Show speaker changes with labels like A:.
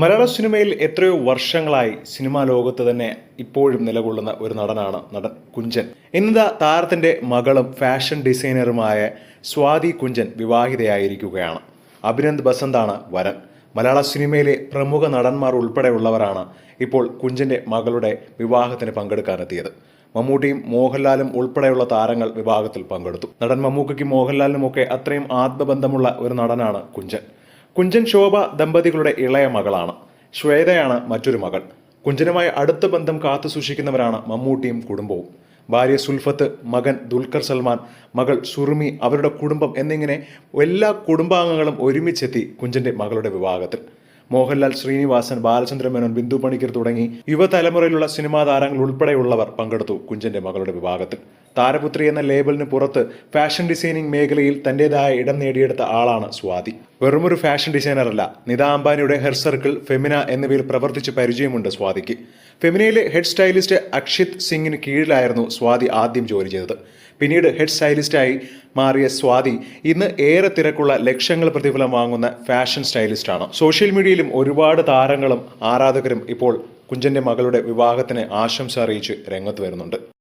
A: മലയാള സിനിമയിൽ എത്രയോ വർഷങ്ങളായി സിനിമാ ലോകത്ത് തന്നെ ഇപ്പോഴും നിലകൊള്ളുന്ന ഒരു നടനാണ് നടൻ കുഞ്ചൻ. ഇന്നതാ താരത്തിന്റെ മകളും ഫാഷൻ ഡിസൈനറുമായ സ്വാതി കുഞ്ചൻ വിവാഹിതയായിരിക്കുകയാണ്. അഭിനന്ദ് ബസന്താണ് വരൻ. മലയാള സിനിമയിലെ പ്രമുഖ നടന്മാർ ഉൾപ്പെടെയുള്ളവരാണ് ഇപ്പോൾ കുഞ്ചന്റെ മകളുടെ വിവാഹത്തിന് പങ്കെടുക്കാനെത്തിയത്. മമ്മൂട്ടിയും മോഹൻലാലും ഉൾപ്പെടെയുള്ള താരങ്ങൾ വിവാഹത്തിൽ പങ്കെടുത്തു. നടൻ മമ്മൂക്കയ്ക്കും മോഹൻലാലിനുമൊക്കെ അത്രയും ആത്മബന്ധമുള്ള ഒരു നടനാണ് കുഞ്ചൻ. കുഞ്ചൻ ശോഭ ദമ്പതികളുടെ ഇളയ മകളാണ്. ശ്വേതയാണ് മറ്റൊരു മകൾ. കുഞ്ചനുമായി അടുത്ത ബന്ധം കാത്തു സൂക്ഷിക്കുന്നവരാണ് മമ്മൂട്ടിയും കുടുംബവും. ഭാര്യ സുൽഫത്ത് മകൻ ദുൽഖർ സൽമാൻ മകൾ സുറുമി അവരുടെ കുടുംബം എന്നിങ്ങനെ എല്ലാ കുടുംബാംഗങ്ങളും ഒരുമിച്ചെത്തി കുഞ്ചന്റെ മകളുടെ വിവാഹത്തിൽ. മോഹൻലാൽ ശ്രീനിവാസൻ ബാലചന്ദ്ര മേനോൻ ബിന്ദു പണിക്കർ തുടങ്ങി യുവതലമുറയിലുള്ള സിനിമാ താരങ്ങൾ ഉൾപ്പെടെയുള്ളവർ പങ്കെടുത്തു കുഞ്ചന്റെ മകളുടെ വിവാഹത്തിൽ. താരപുത്രി എന്ന ലേബലിന് പുറത്ത് ഫാഷൻ ഡിസൈനിങ് മേഖലയിൽ തന്റേതായ ഇടം നേടിയെടുത്ത ആളാണ് സ്വാതി. വെറുമൊരു ഫാഷൻ ഡിസൈനറല്ല നിത അംബാനിയുടെ ഹെർ സർക്കിൾ ഫെമിന എന്നിവയിൽ പ്രവർത്തിച്ച് പരിചയമുണ്ട് സ്വാതിക്ക്. ഫെമിനയിലെ ഹെഡ് സ്റ്റൈലിസ്റ്റ് അക്ഷിത് സിംഗിന് കീഴിലായിരുന്നു സ്വാതി ആദ്യം ജോലി ചെയ്തത്. പിന്നീട് ഹെഡ് സ്റ്റൈലിസ്റ്റായി മാറിയ സ്വാതി ഇന്ന് ഏറെ തിരക്കുള്ള ലക്ഷങ്ങൾ പ്രതിഫലം വാങ്ങുന്ന ഫാഷൻ സ്റ്റൈലിസ്റ്റാണ്. സോഷ്യൽ മീഡിയയിലും ഒരുപാട് താരങ്ങളും ആരാധകരും ഇപ്പോൾ കുഞ്ചന്റെ മകളുടെ വിവാഹത്തിന് ആശംസ അറിയിച്ച് രംഗത്ത് വരുന്നുണ്ട്.